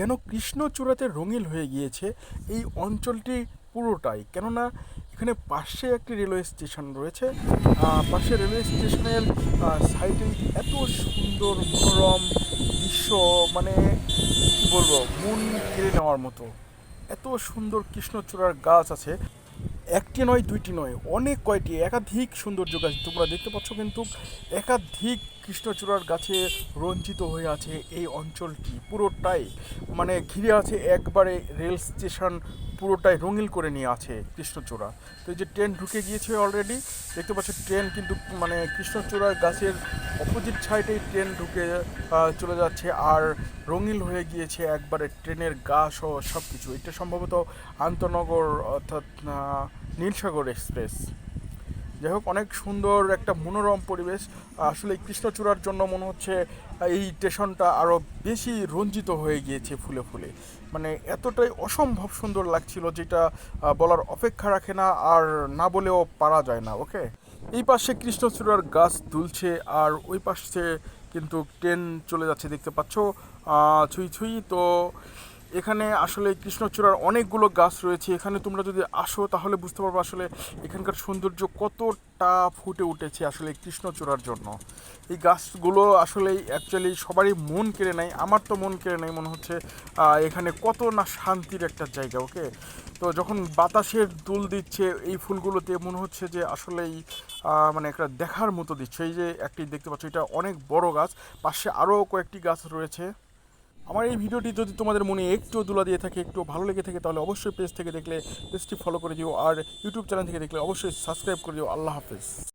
যেন কৃষ্ণচূড়াতে রঙিল হয়ে গিয়েছে এই অঞ্চলটি পুরোটাই। কেননা, এখানে পাশে একটি রেলওয়ে স্টেশন রয়েছে। পাশে রেলওয়ে স্টেশনের সাইডে এত সুন্দর মনোরম দৃশ্য মানে কী বলব, মন কেড়ে নেওয়ার মতো। এত সুন্দর কৃষ্ণচূড়ার গাছ আছে। একটি নয়, দুইটি নয়, অনেক কয়টি, একাধিক সৌন্দর্য গাছ। তোমরা দেখতে পাচ্ছ কিন্তু একাধিক কৃষ্ণচূড়ার গাছে রঞ্জিত হয়ে আছে এই অঞ্চলটি। পুরোটাই মানে ঘিরে আছে একবারে রেল স্টেশন পুরোটাই রঙিল করে নিয়ে আছে কৃষ্ণচূড়া। তো এই যে ট্রেন ঢুকে গিয়েছে অলরেডি দেখতে পাচ্ছ ট্রেন কিন্তু মানে কৃষ্ণচূড়ার গাছের অপোজিট সাইডে ট্রেন ঢুকে চলে যাচ্ছে আর রঙিল হয়ে গিয়েছে একবারে ট্রেনের গা সহ সব কিছু এটা সম্ভবত আন্তনগর অর্থাৎ নীলসাগর এক্সপ্রেস। যাই হোক, অনেক সুন্দর একটা মনোরম পরিবেশ। আসলে কৃষ্ণচূড়ার জন্য মনে হচ্ছে এই স্টেশনটা আরও বেশি রঞ্জিত হয়ে গিয়েছে ফুলে ফুলে। মানে এতটাই অসম্ভব সুন্দর লাগছিল যেটা বলার অপেক্ষা রাখে না আর না বলেও পারা যায় না, ওকে? এই পাশে কৃষ্ণচূড়ার গাছ দুলছে আর ওই পাশে কিন্তু ট্রেন চলে যাচ্ছে, দেখতে পাচ্ছ? ছুঁই ছুঁই তো এখানে আসলে কৃষ্ণচূড়ার অনেকগুলো গাছ রয়েছে। এখানে তোমরা যদি আসো তাহলে বুঝতে পারব আসলে এখানকার সৌন্দর্য কতটা ফুটে উঠেছে আসলে কৃষ্ণচূড়ার জন্য। এই গাছগুলো আসলে অ্যাকচুয়ালি সবারই মন কেড়ে নেয়, আমার তো মন কেড়ে নেয় মনে হচ্ছে এখানে কত না শান্তির একটা জায়গা ওকে তো যখন বাতাসের দুল দিচ্ছে, এই ফুলগুলোতে মনে হচ্ছে যে আসলেই মানে একটা দেখার মতো দিচ্ছে। এই যে একটি দেখতে পাচ্ছ, এটা অনেক বড় গাছ, পাশে আরও কয়েকটি গাছ রয়েছে। আমার এই ভিডিওটি যদি তোমাদের মনে একটু দুলা দিয়ে থাকে, একটু ভালো লেগে থাকে, তাহলে অবশ্যই পেজ থেকে দেখলে, পেজটি ফলো করে দিও, আর ইউটিউব চ্যানেল থেকে দেখলে অবশ্যই সাবস্ক্রাইব করে দিও। আল্লাহ হাফেজ।